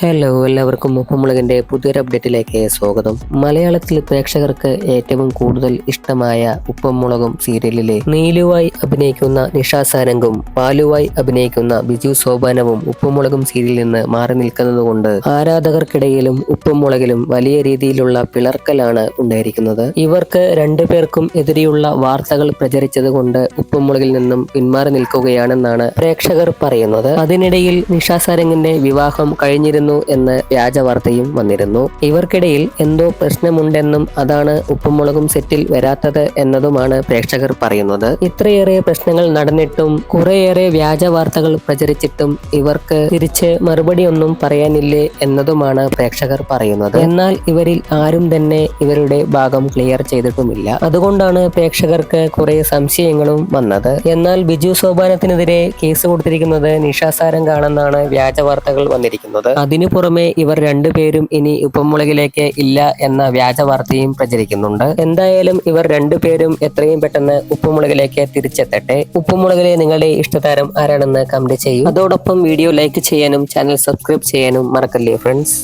Hello എല്ലാവർക്കും മുഹമ്മുളകിന്റെ പുതിയൊരു അപ്ഡേറ്റിലേക്ക് സ്വാഗതം. മലയാളത്തിൽ പ്രേക്ഷകർക്ക് ഏറ്റവും കൂടുതൽ ഇഷ്ടമായ ഉപ്പമുളകും സീരിയലിലെ നീലുവായി അഭിനയിക്കുന്ന നിഷാ സാരംഗും പാലുവായി അഭിനയിക്കുന്ന ബിജു സോപാനവും ഉപ്പുമുളകും സീരിയലിൽ നിന്ന് മാറി നിൽക്കുന്നതുകൊണ്ട് ആരാധകർക്കിടയിലും ഉപ്പുമുളകിലും വലിയ രീതിയിലുള്ള പിളർക്കലാണ് ഉണ്ടായിരിക്കുന്നത്. ഇവർക്ക് രണ്ടുപേർക്കും എതിരെയുള്ള വാർത്തകൾ പ്രചരിച്ചത് പ്രചരിച്ചതുകൊണ്ട് ഉപ്പുമുളകിൽ നിന്നും പിന്മാറി നിൽക്കുകയാണെന്നാണ് പ്രേക്ഷകർ പറയുന്നത്. അതിനിടയിൽ നിഷാ സാരംഗിന്റെ വിവാഹം കഴിഞ്ഞിരുന്നു എന്ന് വ്യാജ വാർത്തയും വന്നിരുന്നു. ഇവർക്കിടയിൽ എന്തോ പ്രശ്നമുണ്ടെന്നും അതാണ് ഉപ്പുമുളകും സെറ്റിൽ വരാത്തത് എന്നതുമാണ് പ്രേക്ഷകർ പറയുന്നത്. ഇത്രയേറെ പ്രശ്നങ്ങൾ നടന്നിട്ടും കുറേയേറെ വ്യാജ വാർത്തകൾ പ്രചരിച്ചിട്ടും ഇവർക്ക് തിരിച്ച് മറുപടിയൊന്നും പറയാനില്ലേ എന്നതുമാണ് പ്രേക്ഷകർ പറയുന്നത്. എന്നാൽ ഇവരിൽ ആരും തന്നെ ഇവരുടെ ഭാഗം ക്ലിയർ ചെയ്തിട്ടുമില്ല. അതുകൊണ്ടാണ് പ്രേക്ഷകർക്ക് കുറെ സംശയങ്ങളും വന്നത്. എന്നാൽ ബിജു സോപാനത്തിനെതിരെ കേസ് കൊടുത്തിരിക്കുന്നത് നിഷാസാരംഗാണെന്നാണ് വ്യാജ വാർത്തകൾ വന്നിരിക്കുന്നത്. അതിനു പുറമെ ഇവർ രണ്ടുപേരും ഇനി ഉപ്പുമുളകിലേക്ക് ഇല്ല എന്ന വ്യാജ വാർത്തയും പ്രചരിക്കുന്നുണ്ട്. എന്തായാലും ഇവർ രണ്ടുപേരും എത്രയും പെട്ടെന്ന് ഉപ്പുമുളകിലേക്ക് തിരിച്ചെത്തട്ടെ. ഉപ്പുമുളകിലെ നിങ്ങളുടെ ഇഷ്ടതാരം ആരാണെന്ന് കമന്റ് ചെയ്യും. അതോടൊപ്പം വീഡിയോ ലൈക്ക് ചെയ്യാനും ചാനൽ സബ്സ്ക്രൈബ് ചെയ്യാനും മറക്കല്ലേ ഫ്രണ്ട്സ്